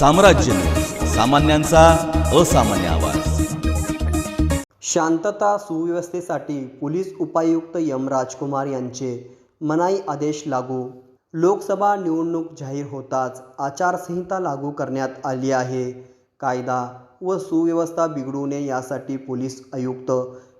साम्राज्य. सामान्यांचा असामान्य आवाज. शांतता सुव्यवस्थेसाठी पोलीस उपायुक्त यम राजकुमार यांचे मनाई आदेश लागू. लोकसभा निवडणूक जाहीर होताच आचारसंहिता लागू करण्यात आली आहे. कायदा व सुव्यवस्था बिघडू नये यासाठी पोलीस आयुक्त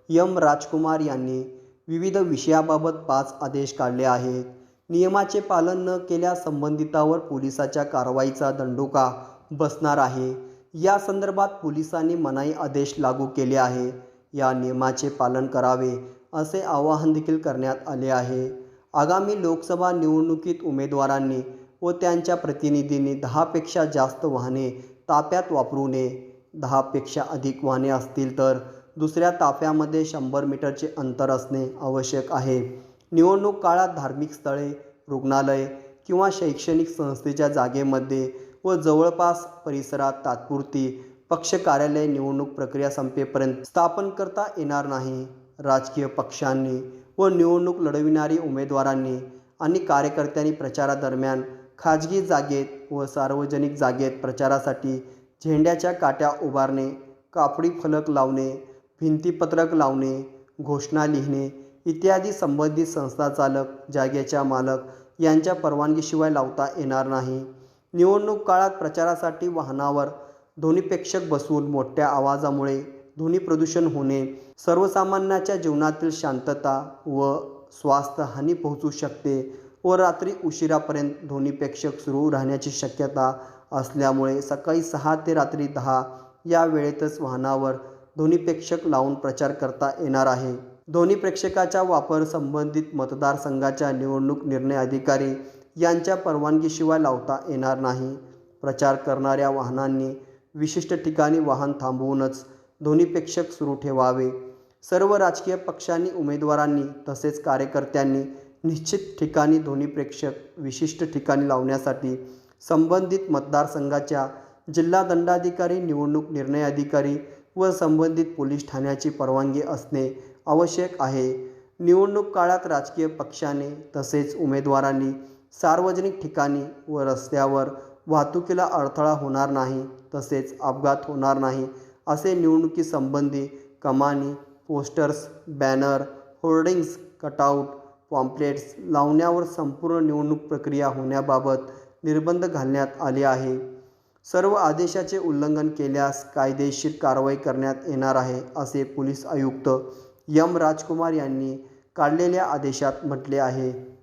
यम राजकुमार यांनी विविध विषयाबाबत पाच आदेश काढले आहेत. नियमाचे पालन न केल्यास संबंधितावर पोलिसाच्या कारवाईचा दंडोका बसणार आहे. या संदर्भात पोलिसांनी मनाई आदेश लागू केले आहे. या नियमाचे पालन करावे असे आवाहन देखील करण्यात आले आहे. आगामी लोकसभा निवडणुकीत उमेदवारांनी व त्यांच्या प्रतिनिधींनी दहापेक्षा जास्त वाहने ताफ्यात वापरू नये. दहापेक्षा अधिक वाहने असतील तर दुसऱ्या ताफ्यामध्ये शंभर मीटरचे अंतर असणे आवश्यक आहे. निवडणूक काळात धार्मिक स्थळे रुग्णालय किंवा शैक्षणिक संस्थेच्या जागेमध्ये व जवळपास परिसरात तात्पुरती पक्ष कार्यालय निवडणूक प्रक्रिया संपेपर्यंत स्थापन करता येणार नाही. राजकीय पक्षांनी व निवडणूक लढविणारी उमेदवारांनी आणि कार्यकर्त्यांनी प्रचारादरम्यान खाजगी जागेत व सार्वजनिक जागेत प्रचारासाठी झेंड्याच्या काट्या उभारणे कापडी फलक लावणे भिंतीपत्रक लावणे घोषणा लिहिणे इत्यादी संबंधित संस्था चालक जागेच्या मालक यांच्या परवानगीशिवाय लावता येणार नाही. निवडणूक काळात प्रचारासाठी वाहनावर ध्वनिपेक्षक बसून मोठ्या आवाजामुळे ध्वनी प्रदूषण होणे सर्वसामान्याच्या जीवनातील शांतता व स्वास्थ्य हानी पोहोचू शकते व रात्री उशिरापर्यंत ध्वनिपेक्षक सुरू राहण्याची शक्यता असल्यामुळे सकाळी सहा ते रात्री दहा या वेळेतच वाहनावर ध्वनिपेक्षक लावून प्रचार करता येणार आहे. ध्वनी प्रेक्षकाचा वापर संबंधित मतदारसंघाच्या निवडणूक निर्णय अधिकारी यांच्या परवानगीशिवाय लावता येणार नाही. प्रचार करणाऱ्या वाहनांनी विशिष्ट ठिकाणी वाहन थांबवूनच ध्वनिपेक्षक सुरू ठेवावे. सर्व राजकीय पक्षांनी उमेदवारांनी तसेच कार्यकर्त्यांनी निश्चित ठिकाणी ध्वनिप्रेक्षक विशिष्ट ठिकाणी लावण्यासाठी संबंधित मतदारसंघाच्या जिल्हा दंडाधिकारी निवडणूक निर्णय अधिकारी व संबंधित पोलीस ठाण्याची परवानगी असणे आवश्यक आहे. निवडणूक काळात राजकीय पक्षाने तसेच उमेदवारांनी सार्वजनिक ठिकाणी व रस्त्यावर वाहतुकीला अडथळा होणार नाही तसेच अपघात होणार नाही असे निवडणुकीसंबंधी कमानी posters banner hoardings cutout pamphlets लावण्यावर संपूर्ण निवडणूक प्रक्रिया होण्याबाबत निर्बंध घालण्यात आले आहे. सर्व आदेशाचे उल्लंघन केल्यास कायदेशीर कारवाई करण्यात येणार आहे असे पोलीस आयुक्त यम राजकुमार यांनी काढलेल्या आदेशात म्हटले आहे.